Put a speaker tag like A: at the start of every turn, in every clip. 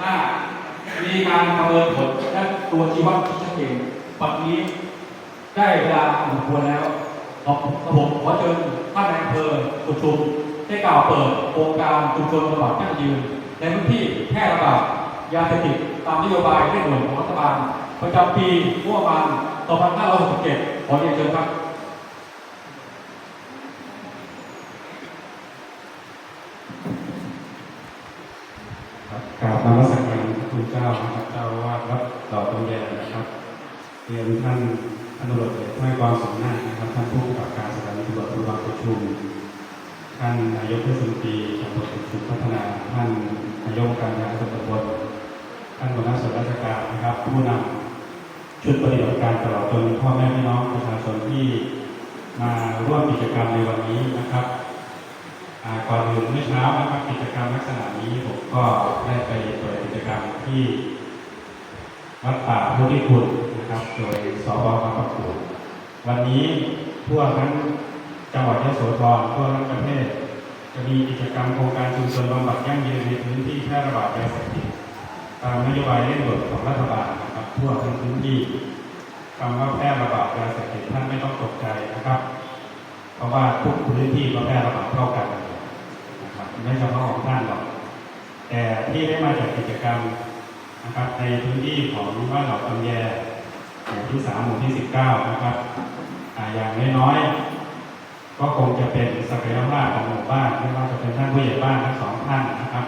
A: ห้ามีการประเมินผลและตัวชี้วัดที่ชัดเจนปัจจุบันได้เวลาสมควรแล้วขอบผมขอเชิญท่านนายอำเภอสุชุมได้กล่าวเปิดโครงการชุมชนระบาดยั่งยืน ในพื้นที่แพร่ระบาดยาเสพติดตามนโยบายเร่งด่วนของรัฐบาลประจำปีงบประมาณ2567ขอเรียนเชิญครับ
B: ครับ กราบนมัสการพระคุณเจ้านะครับเจ้าวาดวัดต่อตรงแยนะครับเรียนท่านท่านตรวจเอกให้ความสมนานะครับ ท่านผู้กำกับการสถานีตำรวจภูธรประชุม ท่านนายกเทศมนตรีจังหวัดสุขพัฒนา ท่านนายกการงานส่วนตำบลท่านหัวหน้าส่วนราชการนะครับ ผู้นำชุดปฏิบัติการตลอดจนพ่อแม่พี่น้องประชาชนที่มาร่วมกิจกรรมในวันนี้นะครับ ก่อนอื่นเมื่อเช้านะครับกิจกรรมลักษณะนี้ผมก็ได้ไปเปิดกิจกรรมที่วัดป่าพุทธิคุณนะครับ โดยสบมาประกวดวันนี้ทั่วทั้งจังหวัดยโสธรทั่วทั้งประเทศ จะมีกิจกรรมโครงการชุมชนบำบัดยั่งยืนในพื้นที่แพร่ระบาดยาเสพติดตามนโยบายเร่งด่วนของรัฐบาลนะครับทั่วทั้งพื้นที่คำว่าแพร่ระบาดยาเสพติดท่านไม่ต้องตกใจนะครับ เพราะว่าทุกพื้นที่ก็แพร่ระบาดเท่ากันนะครับไม่เฉพาะของท่านหรอก แต่ ที่ได้มาจากกิจกรรมนะครับในพื้นที่ของบ้านหล่าตำแยหมู่ที่สามหมู่ที่สิบเก้านะครับอย่างน้อยๆก็คงจะเป็นศักยภาพของหมู่บ้านไม่ว่าจะเป็นท่านผู้ใหญ่บ้านทั้งสองท่านนะครับ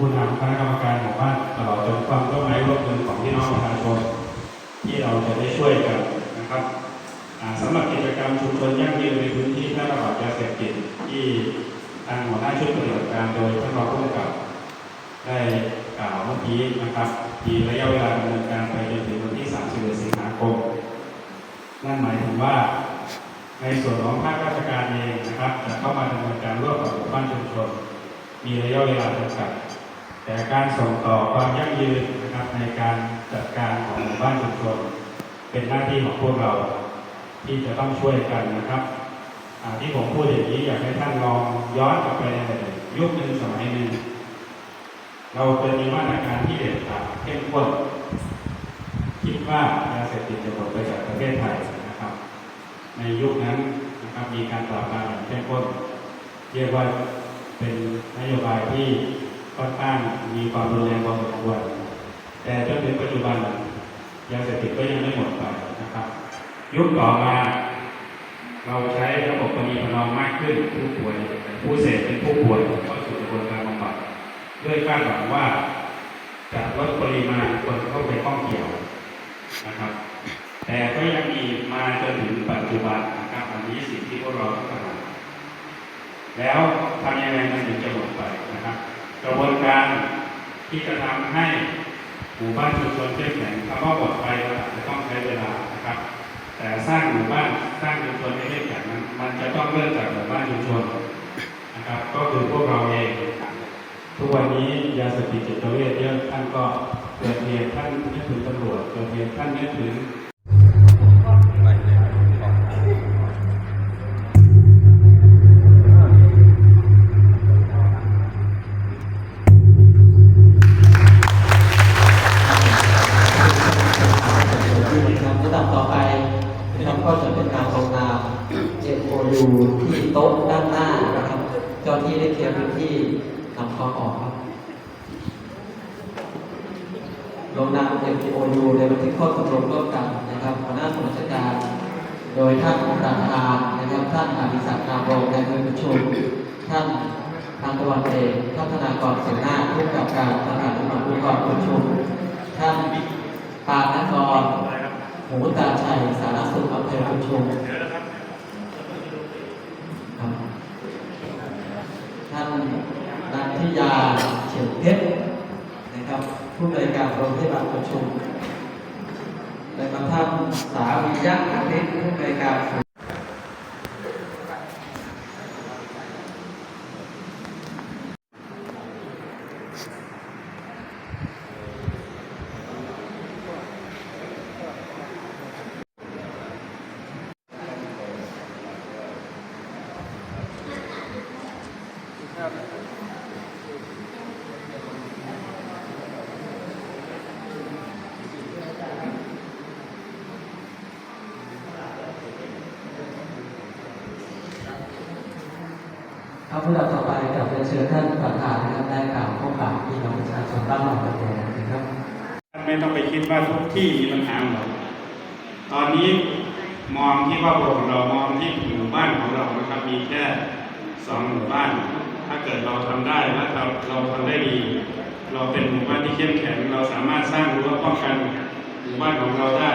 B: ผู้นำคณะกรรมการหมู่บ้านตลอดจนความร่วมไม้ร่วมมือของพี่น้องประชาชนที่เราจะได้ช่วยกันนะครับสำหรับกิจกรรมชุมชนยั่งยืนในพื้นที่แพร่ระบาดยาเสพติดที่ทางหัวหน้าชุดปฏิบัติการโดยท่านรองผู้กำกับ ได้กล่าวเมื่อกี้นะครับมีระยะเวลาดำเนินการไปจนถึงวันที่ 31 สิงหาคม นั่นหมายถึงว่า ในส่วนของภาคราชการเองนะครับ จะเข้ามาดำเนินการร่วมกับหมู่บ้านชุมชน มีระยะเวลาจำกัด แต่การส่งต่อความยั่งยืนนะครับในการจัดการของหมู่บ้านชุมชน เป็นหน้าที่ของพวกเราที่จะต้องช่วยกันนะครับที่ผมพูดอย่างนี้อยากให้ท่านลองย้อนกลับไปยุคหนึ่งสมัยหนึ่ง เราเคยมีมาตรการที่เด็ดขาดเข้มข้นคิดว่ายาเสพติดจะหมดไปจากประเทศไทยนะครับ ในยุคนั้นนะครับมีการปราบปรามอย่างเข้มข้นเรียกว่าเป็นนโยบายที่ค่อนข้างมีความรุนแรงพอสมควรแต่จนถึงปัจจุบันยาเสพติดก็ยังไม่หมดไปนะครับ ยุคต่อมาเราใช้ระบบปณีประนอมมากขึ้นผู้ป่วย ผู้เสพเป็นผู้ป่วยเข้าสู่กระบวนการ ด้วยคาดหวังว่าจะลดปริมาณคนเข้าไปข้องเกี่ยวนะครับ แต่ก็ยังมีมาจนถึงปัจจุบันนะครับอันนี้สิ่งที่พวกเราต้องทำแล้วทำยังไงมันถึงจะหมดไปนะครับ กระบวนการที่จะทำให้หมู่บ้านชุมชนเข้มแข็งคำว่าหมดไปเราอาจจะต้องใช้เวลานะครับ แต่สร้างหมู่บ้านสร้างชุม ตเวชเยอะท่านก็เกิดเหตุท่านนึกถึงตำรวจเกิดเหตุท่านนึกถึง
C: นะครับระดับต่อไปนะครับก็จะเป็นการลงนาม MOU ที่โต๊ะด้านหน้านะครับ เจ้าที่ได้เคลียร์พื้นที่นำเข้าออกครับ ลงนาม MOU ในบันทึกข้อตกลงร่วมกันนะครับหัวหน้าส่วนราชการ โดยท่านประธานนะครับท่านอภิศักดิ์นามวงศ์ในมือประชุมท่านทางตะวันเอกพัฒนากรเสนาผู้กับการสถานีตำรวจภูธรประชุมท่านปานกรหมูตาชัยสารสุขอำเภอประชุมท่านนันทิยาเฉียวเพชรนะครับ ผู้บริการ โรงพยาบาลประชุมและก็ท่านสาวิยะอาทิตย์ผู้บริการศูนย์
D: ค
C: ครับผู้นำต่อไปกับ เชิญท่านประธานนะครับได้กล่าวพบปะพี่น้องประชาชนบ้านเราตะแกนะครับ
B: ไม่ต้องไปคิดว่าทุกที่มีปัญหาหรอกตอนนี้มองที่ครอบครัวของเรามองที่หมู่บ้านของเรานะครับมีแค่สองหมู่บ้าน ถ้าเกิดเราทำได้และเราเราทำได้ดี เราเป็นหมู่บ้านที่เข้มแข็ง เราสามารถสร้างรั้วป้องกันหมู่บ้านของเราได้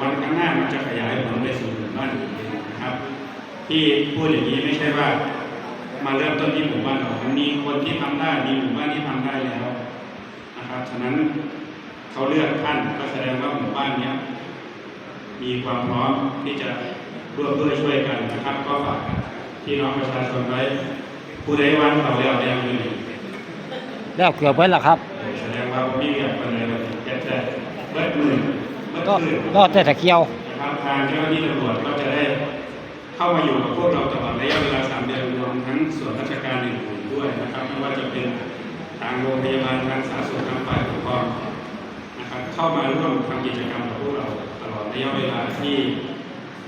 B: วันข้างหน้ามันจะขยายผลไปสู่หมู่บ้านอื่นนะครับ ที่พูดอย่างนี้ไม่ใช่ว่า มาเริ่มต้นที่หมู่บ้านเรามันมีคนที่ทำได้มีหมู่บ้านที่ทำได้แล้วนะครับ ฉะนั้นเขาเลือกท่านก็แสดงว่าหมู่บ้านเนี้ยมีความพร้อมที่จะร่วมด้วยช่วยกันนะครับ ก็ฝากพี่น้องประชาชนไว้ผู้ใดวันเขาแล้วยังอยู่นี่
D: แล้วเกือบไว้ละครับ
B: แสดงว่ามีเรียกคนเลยว่าแค่แต่เบิดหมื่นเบิด
D: ก็
B: หมื่น
D: ก็แต่ตะเกียว
B: นะครับทางเจ้าหน้าที่ตำรวจก็จะได้ เข้ามาอยู่กับพวกเราตลอดระยะเวลาสามเดือนรวมทั้งส่วนราชการอื่นๆด้วยนะครับไม่ว่าจะเป็นทางโรงพยาบาลทางสาธารณสุขทางฝ่ายปกครองนะครับเข้ามาร่วมทำกิจกรรมกับพวกเราตลอดระยะเวลาที่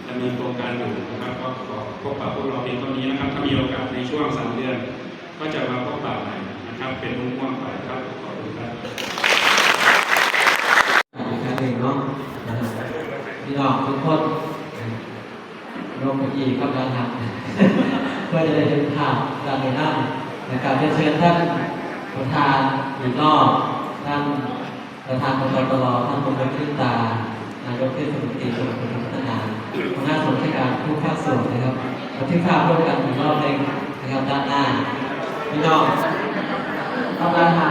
B: ดำเนินโครงการอยู่นะครับก็ขอพบปะพวกเราเพียงเท่านี้นะครับถ้ามีโอกาสในช่วงสามเดือน ก็จะมาพบปะใหม่นะครับเป็นมุมม่วงไปครับขอบคุณครับ
C: อีกครั้งหนึ่งเนาะพี่น้องทุกคน ลงไปอีกก็การทำเพื่อจะได้เห็นภาพการในนั่งนะครับเชิญท่านประธานอีกรอบท่านประธานกรกตท่านพลเอกขึ้นตานายกเทศมนตรีจังหวัดพัฒนาหัวหน้าส่วนราชการทุกภาคส่วนนะครับบันทึกภาพร่วมกันอีกรอบหนึ่งนะครับด้านหน้าพี่น้องทำงานหา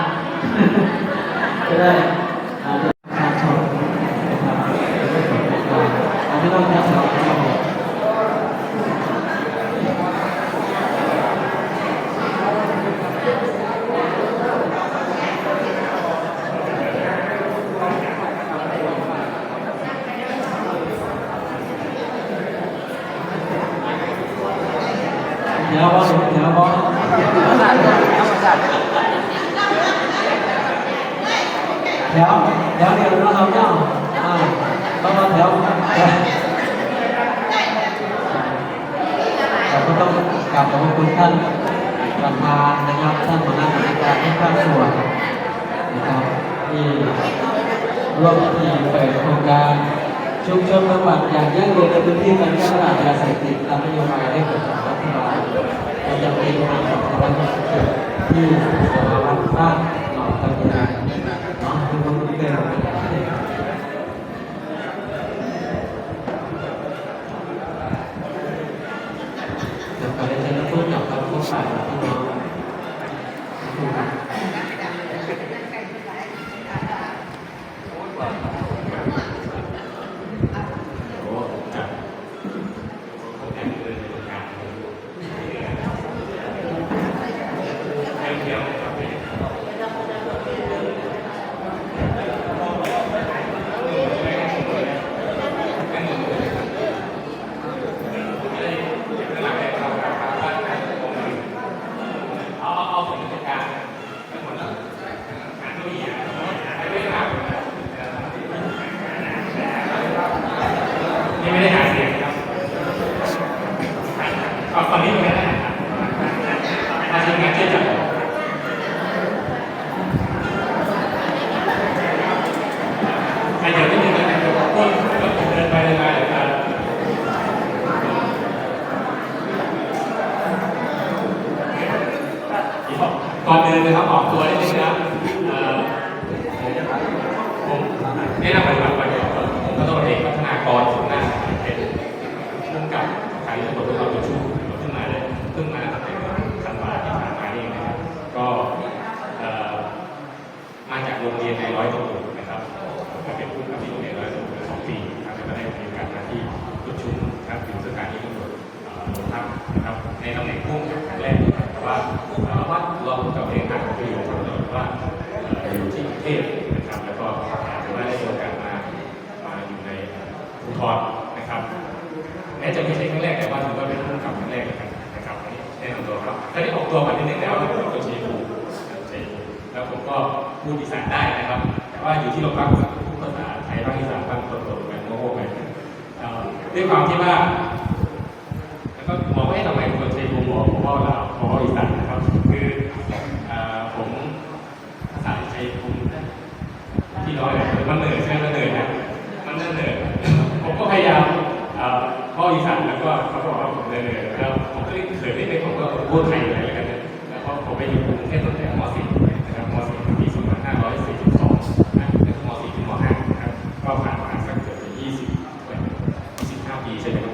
C: จะได้อาจจะการชมนะครับอาจจะต้องการชมครับผม เดี๋ยวบอสเดี๋ยวบอสเดี๋ยวเดี๋ยวเดี๋ยวเราเจ้าอ่าต้องมาแถวเราก็ต้องกลับขอบคุณท่านประธานนะครับ ท่านหัวหน้ากิจการทุกภาคส่วนนะครับ ที่ร่วมพิธีเปิดโครงการ ชุมชนบำบัดอย่างยั่งยืนในพื้นที่การแก้ปัญหายาเสพติดตามนโยบายได้เกิดจากรัฐบาลประจำปีพศ2567ที่สภาวะบ้านหนองตะเกียงเนาะทุกคนเดินแล้วก็ได้เชิญผู้กับกับผู้ฝ่ายพี่น้องทุกท่าน
E: นี่ไม่ได้หาเสียงครับเอาตอนนี้ตรงนี้ได้ครับมาทีมงานช่วยจับใครเดี๋ยวนิดนึงนะเดี๋ยวต้นเดินไปเดินมาเดี๋ยวกัน ก่อนเดินนะครับออกตัวนิดนึงนะผมแนะนำปฏิบัติก่อนผมก็ต้องเอกพัฒนากรสุนหน้าเป็นผู้กำกับสานีตำรวจภูธรจุดชุมเพิ่งมาเลยเพิ่งมาตั้งแต่ธันวาที่ผ่านมานี่เองนะครับก็มาจากโรงเรียนในร้อยตำรวจนะครับก็เป็นผู้กำกับที่โรงเรียนร้อยตำรวจสองปีนะครับแล้วก็ได้มีกาสมาที่จุดชุมนะครับถึงสถานีตำรวจโรงพักนะครับในตำแหน่งผู้กำกับ ความที่ว่า แล้วก็มองว่าเอ๊ะทำไมคนชัยภูมิบอกผมว่าเราบอกว่าอีสาน มันเหนื่อยใช่ไหมมันเหนื่อยนะมันน่าเหนื่อยผมก็พยายามเอ่อเข้าอีสานแล้วก็เขาบอกว่าผมเหนื่อยๆแล้วผมก็เลยเขินนิดนึงผมก็พูดไทยอะไรกันเนี่ยแล้วพอผมไปอยู่กรุงเทพตั้งแต่ม .4 นะครับม .4 ปี2542นะแล้วม .4 ถึงม .5 นะครับก็ผ่านมาสักเกือบจะ20กว่า25 ปีใช่ไหมครับ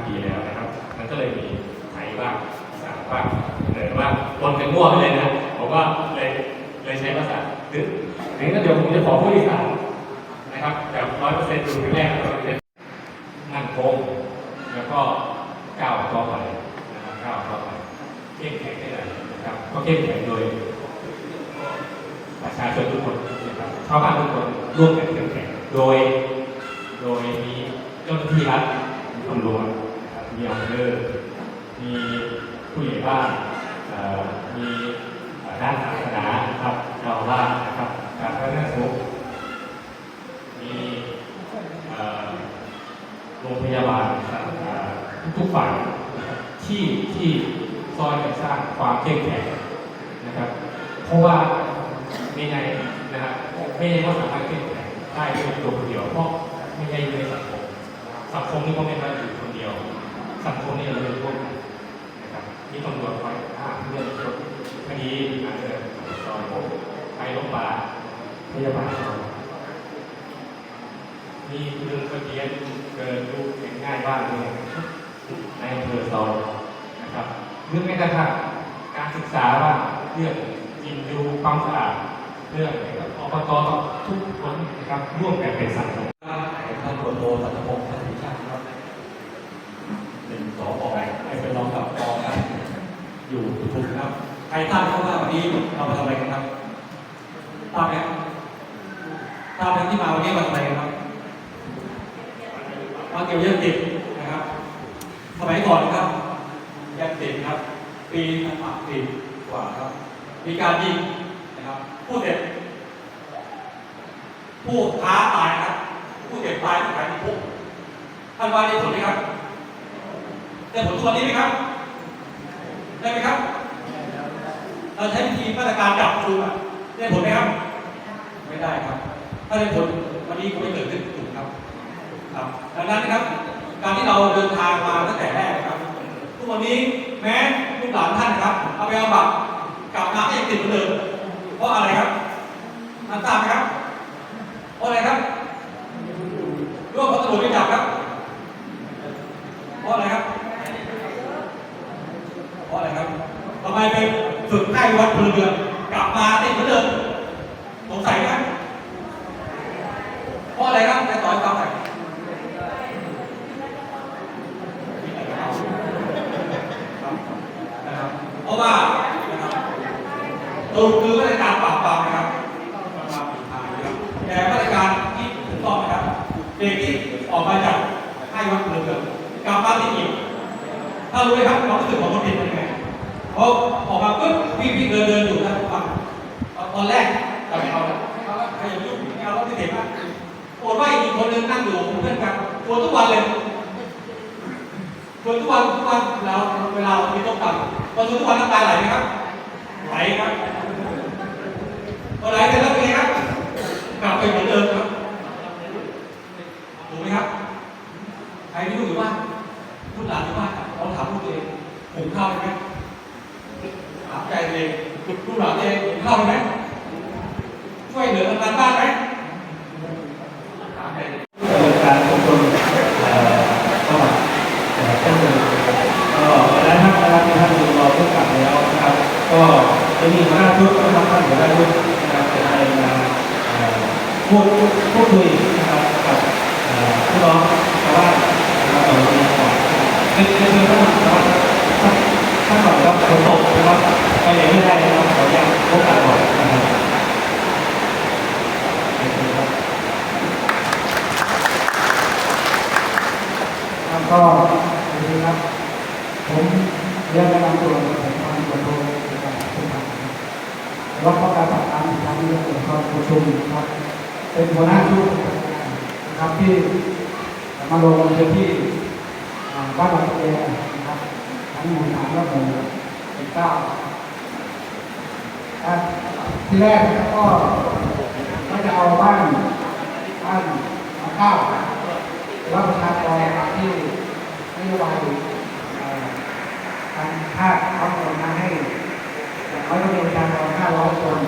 E: 25 ปีแล้วนะครับ มันก็เลยมีไทย บ้างสานบ้างเหนือบ้างปนกันมั่วไปเลยนะผมก็เลยเลยใช้ภาษาดึกงั้นเดี๋ยวผมจะขอพูดอีสานนะครับแบบร้อยเปอร์เซ็นต์ดูครั้งแรกแล้วก็เป็นมั่นคงแล้วก็ก้าวต่อไปนะครับก้าวต่อไปเข้มแข็งได้เลยนะครับ ก็เข้มแข็งโดยประชาชนทุกคนนะครับชาวบ้านทุกคนร่วมกันเข้มแข็งโดย โดยมีเจ้าหน้าที่รัฐมีตำรวจนะครับมีอำเภอมี ผู้ใหญ่ามีด้านศาสนานะครับเจ้าอาวานะครับการพัฒนาสุขมีโรงพยาบาลทุกๆฝ่ายที่ที่ซอยกันสร้างความเข้มแข็งนะครับ เพราะว่าไม่ไงนะครับไม่ใช่ว่าสามารถเข้มแข็งได้ด้วยตัวคนเดียวเพราะไม่ใช่ในสังคมสังคมนี่ก็ไม่ได้อยู่คนเดียว สังคมนี่เราเป็นพวกกันนะครับมีตำรวจคอยห้ามเรื่องคดีอาจจะซอยผมไปโรงพยาบาลพยาบาลเรา มีเรื่องทะเบียน เกิดลูกเป็นง่ายบ้างเลยในอำเภอซอยนะครับเรื่องแม้กระทั่งการศึกษาว่าเรื่องกินดูความสะอาดเรื่องอบตทุกคนนะครับร่วมกันเป็นสังคม
A: ท่านพลโทสัตพงศ์สันติชาติครับเป็นสปไอ้เป็นรองกับปกันอยู่ทุกครับ ใครทราบไหมครับว่าวันนี้เรามาทำอะไรกันครับทราบไหมครับทราบไหมที่มาวันนี้มาทำอะไรกันครับายวยาเสพติดนะครับ สมัยก่อนนะครับยาเสพติดครับ ปีสามปีกว่าครับ มีการยิงนะครับผู้เสพผู้ค้าตายครับ ผู้เจ็บตายขายติดคุกท่านว่าได้ผลไหมครับได้ผลทุกวันนี้ไหมครับ ได้ไหมครับเราใช้วิธีมาตรการจับจูงอะได้ผลไหมครับ ไม่ได้ครับ ถ้าได้ผลวันนี้คงไม่เกิดขึ้น ครับดังนั้นนะครับ การที่เราเดินทางมาตั้งแต่แรกครับทุกวันนี้แม้ลูกหลานท่านครับ เอาไปเอาบัตรกลับมาก็ยังติดเหมือนเดิมเพราะอะไรครับท่านทราบไหมครับ เพราะอะไรครับร่วมกับตำรวจไปจับครับ เพราะอะไรครับ เพราะอะไรครับทำไมไปฝึกให้วัดพลเรือนกลับมาติดเหมือนเดิมสงสัยไหมเพราะอะไรครับในต่อยฟังหน่อยนะครับเพราะว่านะครับตูคือมาตรการปราบปรามนะครับปราบปรามผิดทางนะครับแต่มาตรการที่ถูกต้องนะครับ เด็กที่ออกมาจากให้ วัดพลเรือกลับมาติดอีกถ้ารู้ไหมครับความรู้สึกของคนผิดเป็นยังไงพอออกมาปุ๊บวิ่งวิ่งเดินเดินอยู่นะฟังตอนแรกจะไม่เอาละเอาละใครอย่ายุ่งไม่เอาแล้วไม่เห็นมากโอดว่าอีกคนนึงนั่งอยู่เพื่อนกันชวนทุกวันเลยชวนทุกวันทุกวันแล้วเวลาเราไปต้มตับพอชวนทุกวันน้ำตาไหลไหมครับไหลครับพอไหลเสร็จแล้วเป็นไงครับกลับไปเหมือนเดิมครับถูกไหมครับใครที่รู้อยู่บ้าน พูดหลานที่บ้านเราถามลูกตัวเองหุงข้าวไหมถามใจตัวเองลูกหลานตัวเองหุงข้าวไหมช่วยเหลือทำงานบ้านไหมถามใจตัวเองการอบรมเข้ามาก็คือก็แล้วท่านนะครับที่ท่านรอเพื่อกลับแล้วนะครับ ก็จะมีหัวหน้าชุดนะครับท่านหัวหน้าชุดนะครับจะไปมา พูดพูดคุยนะครับกับพี่น้องชาวบ้านนะครับต่อไปก่อนในในเชิงท่านนะครับท่านท่านก่อนครับฝนตกนะครับไปไหนไม่ได้นะครับขออนุญาตพบกันก่อนนะครับก็สวัสดีครับผมเรียนแนะนำตัวกับผมพันธุ์โทในการทุกท่านนะครับรับข้อการจัดการอีกครั้งหนึงของการประชุมนะครับ เป็นหัวหน้าชุดนะครับที่มาลงพื้นที่บ้านหลังเองนะครับทั้งหมู่สามและหมู่เป็นเก้าที่แรกก็ก็จะเอาบ้าน
F: บ้านเก้าหรือว่าประชากรตาที่นโยบายการคาดคำนวณมาให้อย่างน้อยต้องมีประชากร500 คน